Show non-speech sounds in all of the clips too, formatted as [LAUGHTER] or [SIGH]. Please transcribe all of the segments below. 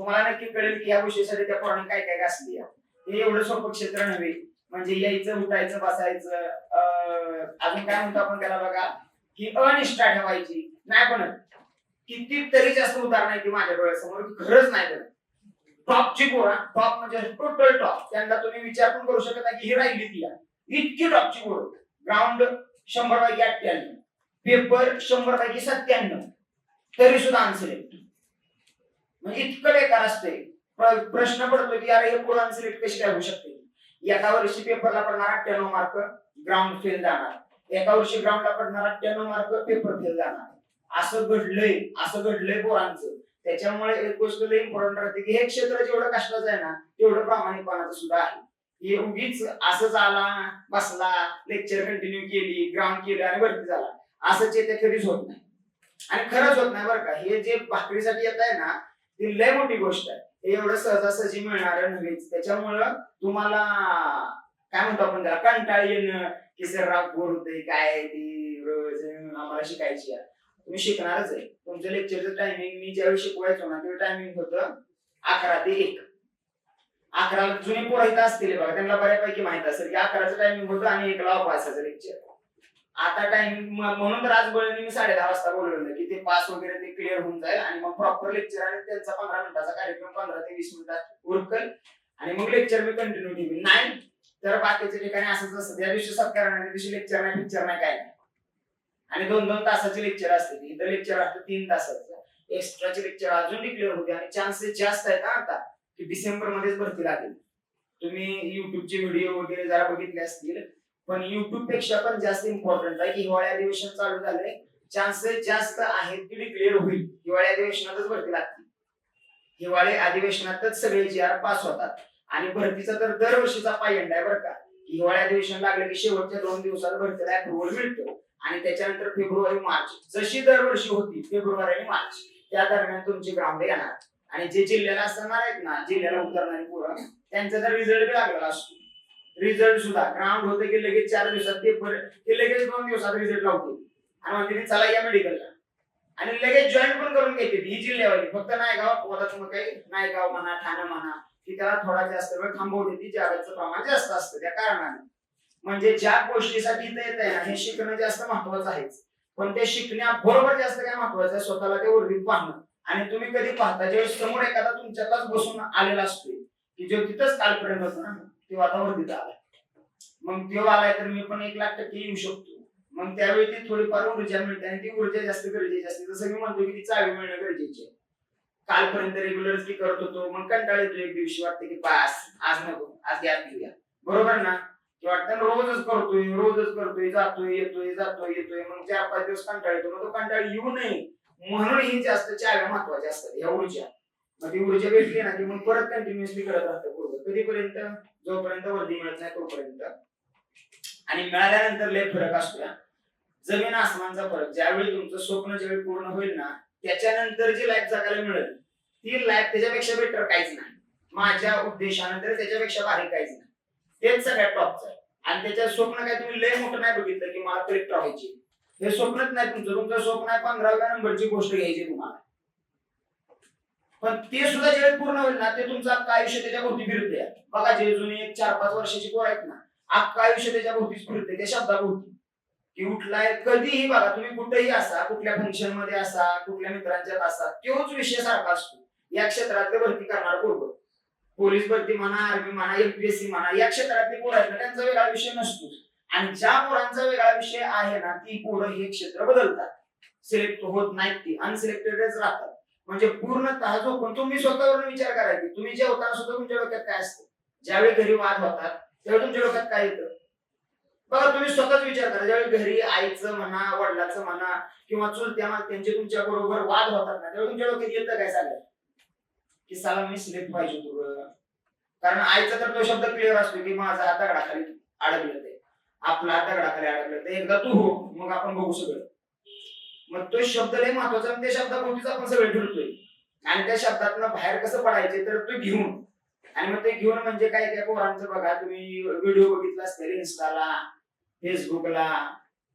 तुम्हाला नक्की कळेल की या विषयासाठी त्या पोराने काय काय घासली हे एवढं सोपं क्षेत्र नव्हे. म्हणजे यायचं उठायचं बसायचं अजून काय म्हणतो आपण त्याला बघा की अनिष्ठा ठेवायची. नाही पण कितीतरी जास्त उदाहरण आहे ती माझ्या डोळ्यासमोर खरंच नाही पण टॉपची पोरा टॉप म्हणजे टोटल टॉप. त्यांना तुम्ही विचार पण करू शकत नाही की ही राहिली ती. इतकी टॉपची पोरं. ग्राउंड शंभर पैकी अठ्ठ्याण्णव. पेपर शंभर पैकी सत्त्याण्णव. तरी सुद्धा आन्सर आहे म्हणजे इतकं बेकार असते प्रश्न पडतो की अरे हे पोरं अनसिलेक्ट कशी काय होऊ शकते? एका वर्षी पेपरला पडणार अठ्ठ्याण्णव मार्क ग्राउंड फेल जाणार. एका वर्षी ग्राउंडला पडणार अठ्ठ्याण्णव मार्क पेपर फेल जाणार. असं घडलंय असं घडलंय पोरांचं. त्याच्यामुळे एक गोष्ट इम्पॉर्टंट राहते की हे क्षेत्र जेवढं कष्टाचं आहे ना तेवढं प्रामाणिकपणाचं सुद्धा आहे. हे उगीच असंच आला बसला लेक्चर कंटिन्यू केली ग्राउंड केलं आणि वरती झाला. असं ते कधीच होत नाही. आणि खरंच होत नाही बरं का. हे जे भाकरीसाठी येत आहे ना ती लय मोठी गोष्ट आहे. हे एवढं सहजासहजी मिळणार नव्हेच त्याच्यामुळं तुम्हाला काय म्हणतो आपण त्याला कंटाळ येणं की सर राग बोर होते काय ती रोज आम्हाला शिकायची आहे. तुम्ही शिकणारच आहे. तुमच्या लेक्चरचं टायमिंग मी ज्यावेळी शिकवायचो ना तेव्हा टायमिंग होतं अकरा ते एक. अकरा जुने पोरं इथं असतील बघा त्यांना बऱ्यापैकी माहीत असेल की अकराचं टायमिंग होतं आणि एकला वाचायचं लेक्चर आता टाइम म्हणून तर आज बळीने मी साडे दहा वाजता बोलवलं की ते पास वगैरे ते क्लिअर होऊन जाईल आणि मग प्रॉपर लेक्चर आणि त्यांचा पंधरा मिनिटाचा कार्यक्रम पंधरा ते वीस मिनिटात उरकल. आणि मग लेक्चर मी कंटिन्यू ठेवी नाही तर बाकीच्या ठिकाणी असंच असतं. त्या दिवशी सत्कार नाही त्या दिवशी लेक्चर नाही पिक्चर नाही काय नाही. आणि दोन दोन तासाचे लेक्चर असते. इथं लेक्चर असतं तीन तासाचं. एक्स्ट्राचे लेक्चर अजून डिक्लेअर होते आणि चान्सेस जास्त आहेत ना आता की डिसेंबर मध्येच भरती लागेल. तुम्ही युट्यूबचे व्हिडिओ वगैरे जरा बघितले असतील पण युट्यूबपेक्षा पण जास्त इम्पॉर्टंट आहे की हिवाळी अधिवेशन चालू झालंय. चान्सेस जास्त आहेत की डिक्लेअर होईल. हिवाळी अधिवेशनातच भरती लागते हिवाळी अधिवेशनातच सगळे जी आर पास होतात. आणि भरतीचा तर दरवर्षीचा पायंडा आहे बरं का. हिवाळी अधिवेशन लागलं की शेवटच्या दोन दिवसात भरतीला अप्रुव्हल मिळतो. आणि त्याच्यानंतर फेब्रुवारी मार्च. जशी दरवर्षी होती फेब्रुवारी आणि मार्च. त्या दरम्यान तुमची ग्राउंड येणार. आणि जे जिल्ह्याला असणार आहेत ना जिल्ह्याला उतरणारी पोरं त्यांचा तर रिझल्ट लागलेला असतो. रिझल्ट सुद्धा. ग्राउंड होते की लगेच चार दिवसात ते परत ते लगेच दोन दिवसात रिझल्ट लावते. आणि म्हणते चला या मेडिकलला आणि लगेच जॉईन पण करून घेते ही जिल्ह्यावाली फक्त नायगाव आता तुम्ही काही नायगाव म्हणा ठाणे म्हणा की त्याला थोडा जास्त वेळ थांबवते. ती जागाचं प्रमाण जास्त असतं त्या कारणाने. म्हणजे ज्या गोष्टीसाठी इथं येत आहे ना हे शिकणं जास्त महत्वाचं आहेच. पण ते शिकण्याबरोबर जास्त काय महत्वाचं आहे स्वतःला ते उर्वीत पाहणं. आणि तुम्ही कधी पाहता ज्यावेळेस समोर एखादा तुमच्यातलाच बसून आलेला असतो की जो तिथंच कालपर्यंत होता ना. ते आता वरतीत आलाय. मग तेव्हा आलाय तर मी पण एक लाख टक्के येऊ शकतो. मग त्यावेळी ती थोडीफार ऊर्जा मिळते आणि ती ऊर्जा जास्त गरजेची असते. जसं मी म्हणतो की ती चावी मिळणं गरजेची आहे. कालपर्यंत रेग्युलर ती करत होतो. मग कंटाळ येतो एक दिवशी. वाटते की पास आज नको आज गॅप घेऊया. बरोबर ना? ते वाटतं रोजच करतोय रोजच करतोय जातोय येतोय जातोय येतोय. मग चार पाच दिवस कंटाळ येतो. मग तो कंटाळ येऊ नये. म्हणून ही जास्त चाव्या महत्त्वाच्या असतात. ह्या ऊर्जा. मग ती ऊर्जा भेटली ना की मग परत कंटिन्युअसली करत राहतं कधीपर्यंत? जोपर्यंत वर्दी मिळत नाही तोपर्यंत. आणि मिळाल्यानंतर लय फरक असतो जमीन आसमानचा फरक. ज्यावेळी तुमचं स्वप्न ज्यावेळी पूर्ण होईल ना त्याच्यानंतर जी लाईफ जगायला मिळेल ती लाईफ त्याच्यापेक्षा बेटर काहीच नाही. माझ्या उद्देशानंतर त्याच्यापेक्षा भारी काहीच नाही. तेच सगळ्यात टॉपचं आहे. आणि त्याच्या स्वप्न काय तुम्ही लय मोठं नाही बघितलं की मला कलेक्टर व्हायची हे स्वप्नच नाही तुमचं. तुमचं स्वप्न आहे पंधराव्या नंबरची गोष्ट घ्यायची तुम्हाला. पण ते सुद्धा ज्यावेळी पूर्ण होईल ना ते तुमचं अख्खा आयुष्य त्याच्या भोवती फिरते बघा जे जुने एक चार पाच वर्षाची पोर आहेत ना अख्खा आयुष्य त्याच्या भोवतीच फिरते त्या शब्दाभोवती. की उठलाय कधीही बघा तुम्ही कुठेही असा कुठल्या फंक्शनमध्ये असा कुठल्या मित्रांच्यात असा तोच विषय सारखा असतो. या क्षेत्रातले भरती करणार पूर्व पोलीस भरती म्हणा आर्मी म्हणा एमपीएससी म्हणा या क्षेत्रातले पोर आहेत ना त्यांचा वेगळा विषय नसतो आणि ज्या पोरांचा वेगळा विषय आहे ना ती पोरं हे क्षेत्र बदलतात. सिलेक्ट होत नाहीत ती अनसिलेक्टेडच राहतात. म्हणजे पूर्णतः जो तुम्ही स्वतःवरून विचार करायचे तुम्ही जेवताना सुद्धा तुमच्या डोक्यात काय असतं? ज्यावेळी घरी वाद होतात त्यावेळी तुमच्या डोक्यात काय येतं बघा तुम्ही स्वतःच विचार करा. ज्यावेळी घरी आईचं म्हणा वडिलाचं म्हणा किंवा चुलत्या त्यांचे तुमच्या बरोबर वाद होतात ना त्यावेळी तुमच्या डोक्यात येतं काय सांगा की साला मी सिलेक्ट पाहिजे तुला कारण आईचा तर तो शब्द क्लिअर असतो की माझा हात दगडाखाली अडकलं ते. आपला हात दगडाखाली अडकलं ते. एकदा तू हो मग आपण बघू सगळं. मग तो शब्द लय महत्त्वाचा आणि त्या शब्दाभोवतीच आपण सगळे फिरतोय. आणि त्या शब्दातनं बाहेर कसं पडायचे तर तो घेऊन. आणि मग ते घेऊन म्हणजे काय काय पोरांचं बघा तुम्ही व्हिडिओ बघितला असतील इन्स्टाला फेसबुकला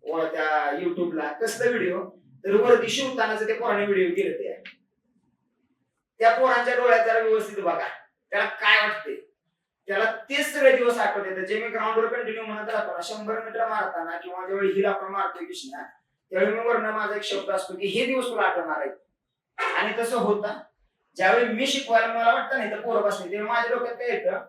व त्या युट्यूबला कसलं व्हिडिओ तर वरती शिवतानाच ते पोराने व्हिडिओ केले ते. त्या पोरांच्या डोळ्यात जरा व्यवस्थित बघा. त्याला काय वाटते त्याला तेच सगळे दिवस आठवत येतात. जे मी ग्राउंडवर कंटिन्यू म्हणत राहतो ना शंभर मीटर मारताना किंवा ज्यावेळी हिल आपण मारतोय कृष्णा त्यावेळी मी वरनं माझा एक शब्द असतो की हे दिवस तुला आठवणार आहेत. आणि तसं होतं. ज्यावेळी मी शिकवायला मला वाटतं नाही तर पोरं बसले. तेव्हा माझ्या डोक्यात काय येतं?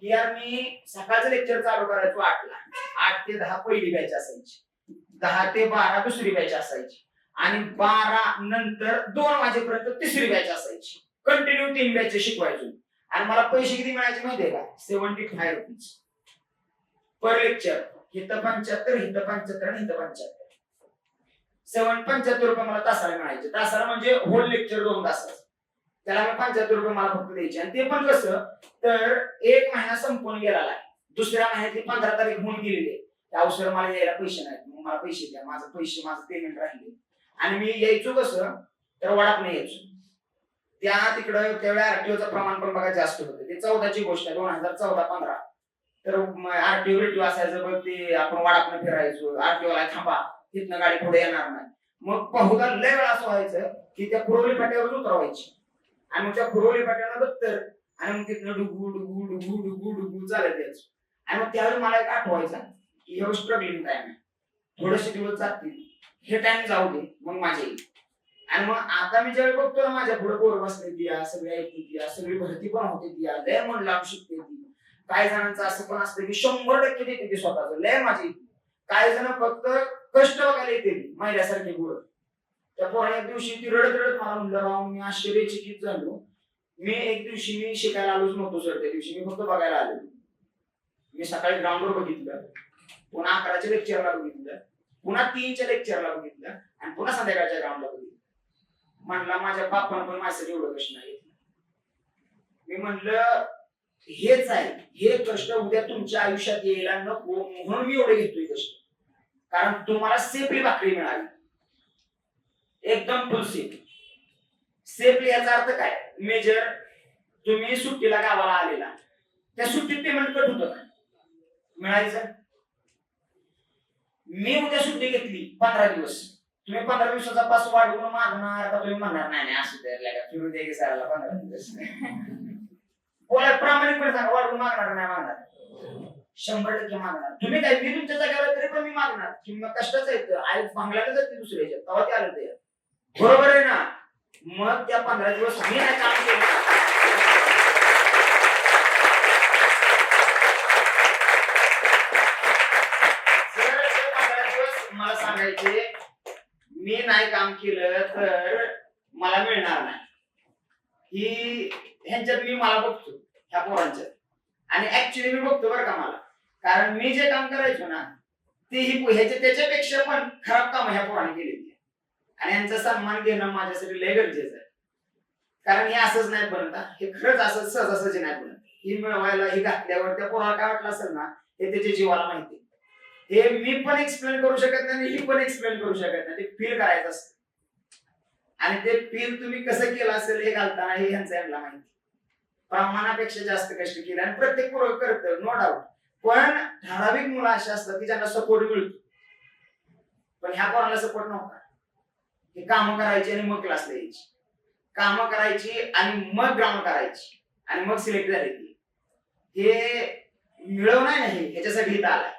की यार मी सकाळचं लेक्चर चालू करायचो आठला. आठ ते दहा पहिली बॅच असायची. दहा ते बारा दुसरी बॅच असायची. आणि बारा नंतर दोन वाजेपर्यंत तिसरी बॅच असायची. कंटिन्यू तीन बॅच शिकवायचो. आणि मला पैसे किती मिळायचे माहितीये का? Seventy five rupees per lecture हिथं पंच्याहत्तर हिथं पंच्याहत्तर आणि हिथं पंच्याहत्तर. सेवन पंच्याहत्तर रुपये मला तासाला मिळायचे. तासाला म्हणजे होल लेक्चर दोन तासाचं त्याला मी पंच्याहत्तर रुपये मला फक्त द्यायचे. आणि ते पण कसं तर एक महिना संपून गेलेला आहे. दुसऱ्या महिन्यातली पंधरा तारीख होऊन गेलेली आहे. त्या अवसर मला यायला पैसे नाहीत. मग मला पैसे द्या. माझं पैसे माझं पेमेंट राहिले. आणि मी यायचो कसं तर वडाप नाही यायचो. त्या तिकडं त्यावेळी आरटीओचं प्रमाण पण बघा जास्त होतं. ते चौदाची गोष्ट आहे. दोन हजार चौदा पंधरा. तर आरटीओ रेटिओ असायचं. बघ ते आपण वडापनं फिरायचो. आरटीओ ला थांबा. तिथनं गाडी पुढे येणार नाही. मग बहुधा लय वेळा असं व्हायचं की त्या खुरोली फाट्यावर उतरवायची. आणि मग त्या खुरोली फाट्याला दत्तर आणि मग तिथनं डुगू डुगू डुगू डुगू डुगू चालत यायचो. आणि मग त्यावेळी मला एक आठवायचा की हे स्ट्रगलिंग टाइम आहे. थोडेसे दिवस जातील. हे टाइम जाऊ दे मग माझे येईल. आणि मग आता मी ज्यावेळी बघतो ना माझ्या पुढे पोर बसले दिया सगळी ऐकते दिया सगळी भरती पण होते दिया लय मन लावून शिकते ती काही जणांचं असं पण असतं की शंभर टक्के देते ती स्वतःच. लय माझी. काही जण फक्त कष्ट बघायला येते ती महिल्यासारखी त्या पोराने एक दिवशी ती रडत रडत मला म्हणलं राव मी आश्चर्यचकित झालो. मी एक दिवशी मी शिकायला आलोच नव्हतो सर त्या दिवशी मी फक्त बघायला आलो. मी सकाळी ग्राउंडवर बघितलं पुन्हा अकराच्या लेक्चरला बघितलं पुन्हा तीनच्या लेक्चरला बघितलं आणि पुन्हा संध्याकाळच्या ग्राउंडला बघितलं. म्हणला माझ्या बापानं पण माझ्यासाठी एवढं कष्ट नाही मी म्हणलं हेच आहे हे कष्ट उद्या तुमच्या आयुष्यात यायला नको म्हणून मी एवढे घेतोय कष्ट. कारण तुम्हाला सेफली भाकरी मिळाली. एकदम फुल सेफ सेफली याचा अर्थ काय? मेजर तुम्ही सुट्टीला गावाला आलेला. त्या सुट्टीत पेमेंट कट होतं का? मिळायचं मी उद्या सुट्टी घेतली पंधरा दिवस. तुम्ही पंधरा दिवसाचा पास वाढवून मागणार का तुम्ही म्हणणार नाही नाही असं द्यायला का? फिरून द्या सराला पंधरा दिवस. [LAUGHS] बोला प्रामाणिकपणे सांगा वाढवून मागणार नाही मागणार? शंभर टक्के मागणार. तुम्ही काय मी तुमच्या जागेवर तरी पण मी मागणार. कि मग कष्टाच आहे आई भांगल्याला जाते दुसऱ्या याच्यात? तेव्हा ते आलं ते बरोबर आहे ना? मग त्या पंधरा दिवस मी नाही काम केलं. जर पंधरा दिवस मला सांगायचे मी नाही काम केलं तर मला मिळणार नाही. ही ह्यांच्यात मी मला बघतो ह्या पोरांच्यात. आणि ऍक्च्युली मी बघतो बरं का मला. कारण मी जे काम करायचो ना ते ही ह्याच्या त्याच्यापेक्षा पण खराब काम ह्या पोराने केलेली आहे आणि यांचा सन्मान घेणं माझ्यासाठी लय गरजेचं आहे. कारण हे असंच नाही बनत हे. खरंच असं सहजासहजी नाही बनत. ही मिळवायला ही घातल्यावर त्या पोराला काय वाटलं असेल ना हे त्याच्या जीवाला माहिती हे मी पण एक्सप्लेन करू शकत नाही आणि ही पण एक्सप्लेन करू शकत नाही. ते फील करायचं असतं. आणि ते फील तुम्ही कसं केलं असेल हे घालताना हे यांचं यांना माहिती प्रमाणापेक्षा जास्त कष्ट केले आणि प्रत्येक पोरं करतं नो डाऊट पण ठराविक मुलं अशी असतात की ज्यांना सपोर्ट मिळतो. पण ह्या कोणाला सपोर्ट नव्हता. हे कामं करायची आणि मग क्लासला यायची कामं करायची आणि मग ग्राउंड करायची. आणि मग सिलेक्ट झाली ती हे मिळवणार नाही ह्याच्यासाठी इथं आलाय.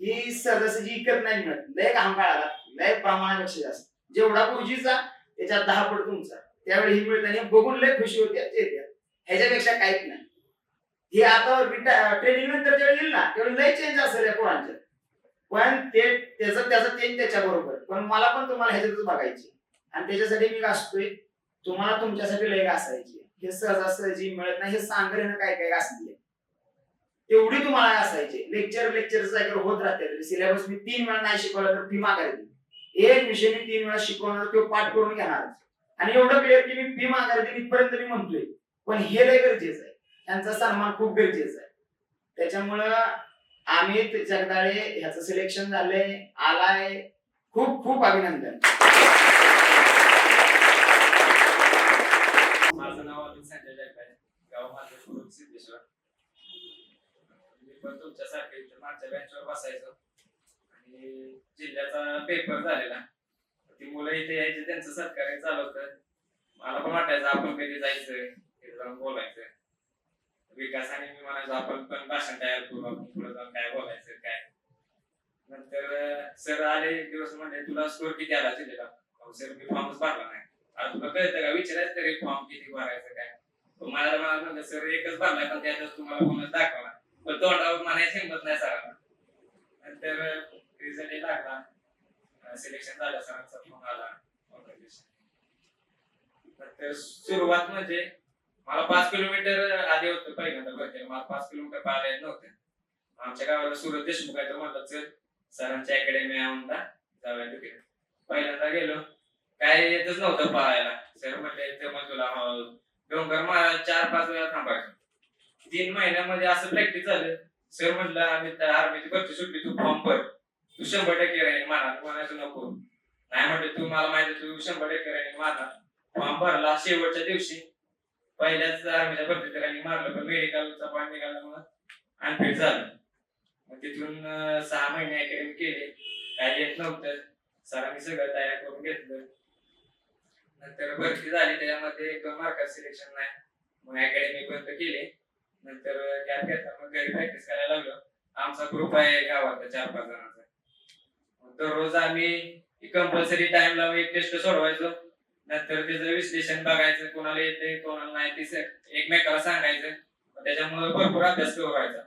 ही सहजासहजी इकत नाही मिळत. लय काम काळाला लय प्रमाणापेक्षा जास्त. जेवढा गुरुजीचा त्याच्यात दहा पट तुमचा. त्यावेळी ही मिळताना बघून लय खुशी होती ह्याच्यापेक्षा काहीच नाही. हे आता ट्रेनिंग नंतर जेव्हा येईल ना त्यावेळी लय चेंज असेल या पोरांच्या पण ते त्याचं त्याचं चेंज त्याच्या बरोबर. पण मला पण तुम्हाला ह्याच्यातच बघायची आणि त्याच्यासाठी मी घासतोय तुम्हाला तुमच्यासाठी लय घासायची हे सहजासहजी मिळत नाही हे सांगण्यानं काय काय घासली तेवढी तुम्हाला असायचे लेक्चर लेक्चर होत राहते म्हणजे सिलेबस मी तीन वेळा नाही शिकवलं तर फी मागायची एक विषय मी तीन वेळा शिकवणार तो पाठ करून घेणार आणि एवढं क्लिअर की मी फी मागायला इथपर्यंत मी म्हणतोय. पण हे लय गरजेचं आहे. त्यांचा सन्मान खूप गरजेचा आहे. त्याच्यामुळं अमित जगदाळे ह्याचं सिलेक्शन झालंय. आलाय. खूप खूप अभिनंदन. माझं नाव अमित संजय जगताय गाव माझं सिद्धेश्वर. मी पण तुमच्यासारखं इथं मागच्या बेंचवर बसायचो. आणि जिल्ह्याचा पेपर झालेला. ती मुलं इथे यायचे त्यांचं सरकारी चालवतं. मला पण वाटायचं आपण कधी जायचं तिथे जाऊन बोलायचं. विकासाने मी म्हणायचो आपण पण भाषण तयार करू आपण पुढे जाऊन काय बोलायचं काय? नंतर सर आले एक दिवस म्हणजे तुला स्कोर किती आला दिलेला? सर मी फॉर्मच भरला नाही. आता तुला कळतं का? विचारायचं तरी फॉर्म किती भरायचं काय? मला मला म्हणलं सर एकच भरलाय पण त्यातच तुम्हाला बोनस दाखवला पण तोंडावर म्हणायचं हिंमत नाही सरांना. नंतर रिझल्ट लागला. सिलेक्शन झालं सरांचा फोन आला. नंतर सुरुवात म्हणजे मला पाच किलोमीटर आधी होतं पहिल्यांदा भरती मला पाच किलोमीटर पाहायला येत नव्हतं. आमच्या गावाला सुरत देशमुख आहे तर म्हणलं चल सरांच्या अकॅडमी आहे म्हणला जाऊया तिकडे. पहिल्यांदा गेलो. काय येतच नव्हतं पाहायला. सर म्हटले मग तुला डोंगर मला चार पाच वेळा थांबायचं. तीन महिन्यामध्ये असं प्रॅक्टिस झालं. सर म्हटलं आम्ही आर्मी आर्मीची भरती सुटली तू फॉर्म भर. तू शंभर टक्के राहील म्हणा म्हणायचं नको. नाही म्हटलं तू मला माहिती तू शंभर टक्के राहील माझा फॉर्म भरला शेवटच्या दिवशी पहिल्याच आर्मीला भरती रनिंग मारलं पण मेडिकलचा पॉईंट निघाल्यामुळं अनफिट झालं. मग तिथून सहा महिने अकॅडमी केले. काय येत नव्हतं. सरांनी सगळं तयार करून घेतलं. नंतर भरती झाली. त्याच्यामध्ये एक दोन मार्कात सिलेक्शन नाही. मग अकॅडमी बंद केली. नंतर गॅप घेतला. मग घरी प्रॅक्टिस करायला लागलो. आमचा ग्रुप आहे गावात चार पाच जणांचा. मग दररोज आम्ही कंपल्सरी टाइमला लावून एक टेस्ट सोडवायचो. नंतर त्याचं विश्लेषण बघायचं कोणाला येते कोणाला नाही ते एकमेकाला सांगायचं. त्याच्यामुळे भरपूर अभ्यास करायचा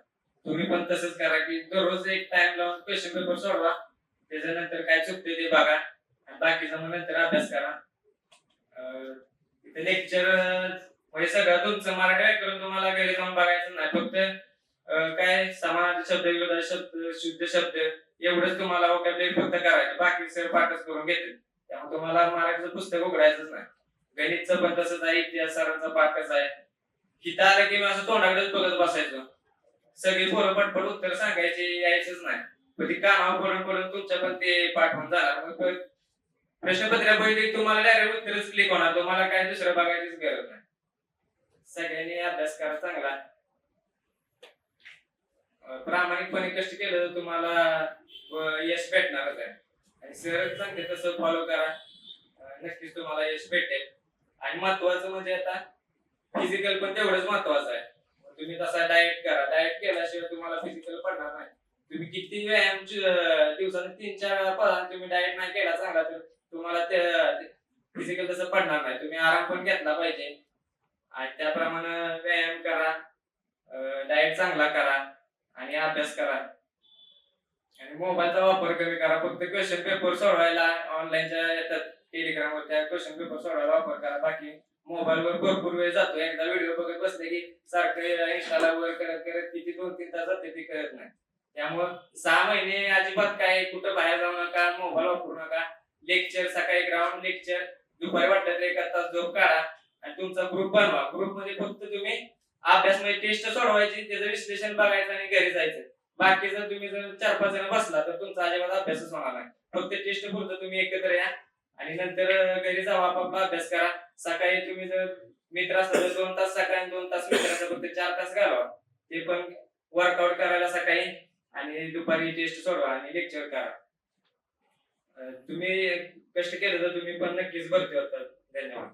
तुम्ही पण तसंच करा की दररोज एक टाइम लावून क्वेश्चन पेपर सोडवा. त्याच्यानंतर काय चुकते ते बघा. आणि बाकीचा मग नंतर अभ्यास करा. अं, लेक्चर म्हणजे सगळं तुमचं मराठी करून तुम्हाला घरी जाऊन बघायचं नाही. फक्त काय समान शब्द विरोधाचे शब्द शुद्ध शब्द एवढंच तुम्हाला vocabulary फक्त करायचं. बाकी सर पाठच करून घेते त्यामुळे तुम्हाला मराठीचं पुस्तक उघडायचंच नाही. गणितचं पण तसंच आहे इतिहासाचा पाकच आहे. हिथं आलं की मी असं तोंडाकडेच बघत बसायचो. सगळी पोरं पटपट उत्तर सांगायची यायचंच नाही. पण ती कामावर पडून पडून तुमच्या पण ते पाठवून जाणार. मग प्रश्नपत्रा पहिले तुम्हाला डायरेक्ट उत्तरच क्लिक होणार. तुम्हाला काय दुसरं बघायचीच गरज नाही. सगळ्यांनी अभ्यास करा चांगला. प्रामाणिकपणे कष्ट केलं तर तुम्हाला यश भेटणारच आहे. आणि सर सांगते तसं फॉलो करा. नक्कीच तुम्हाला यश भेटेल. आणि महत्वाचं म्हणजे आता फिजिकल पण तेवढंच महत्वाचं आहे. तुम्ही तसा डाएट करा. डाएट केल्याशिवाय तुम्हाला फिजिकल पडणार नाही. तुम्ही किती व्यायाम दिवसाने तीन चार वेळा पळा तुम्ही डाएट नाही केला चांगला तर तुम्हाला फिजिकल तसं पडणार नाही. तुम्ही आराम पण घेतला पाहिजे. आणि त्याप्रमाणे व्यायाम करा. डाएट चांगला करा आणि अभ्यास करा आणि मोबाईलचा वापर कमी करा. फक्त क्वेश्चन पेपर सोडवायला ऑनलाईनच्या येतात टेलिग्राम वर त्या क्वेश्चन पेपर सोडवायला वापर करा. बाकी मोबाईलवर भरपूर वेळ जातो. एकदा व्हिडिओ बघत बसले की सारखं इंस्टाला वर करत करत किती दोन तीन तास जाते ती कळत नाही. त्यामुळं सहा महिने अजिबात काय कुठं बाहेर जाऊ नका मोबाईल वापरू नका. लेक्चर सकाळी ग्राउंड लेक्चर दुपारी वाटलं तर एका तास झोप काढा आणि तुमचा ग्रुप बनवा. ग्रुपमध्ये फक्त तुम्ही अभ्यास म्हणजे टेस्ट सोडवायची त्याचं विश्लेषण बघायचं आणि घरी जायचं. बाकी जर तुम्ही जर चार पाच जण बसला तर तुमचा अजिबात अभ्यासच होणार नाही. फक्त टेस्ट पुरतं तुम्ही एकत्र या आणि नंतर घरी जावा आपापला अभ्यास करा. सकाळी तुम्ही जर मित्र असला दोन तास सकाळी आणि दोन तास मित्राचा फक्त चार तास घालवा. ते पण वर्कआउट करायला सकाळी आणि दुपारी टेस्ट सोडवा आणि लेक्चर करा. तुम्ही कष्ट केलं तर तुम्ही पण नक्कीच भरती होतात. धन्यवाद.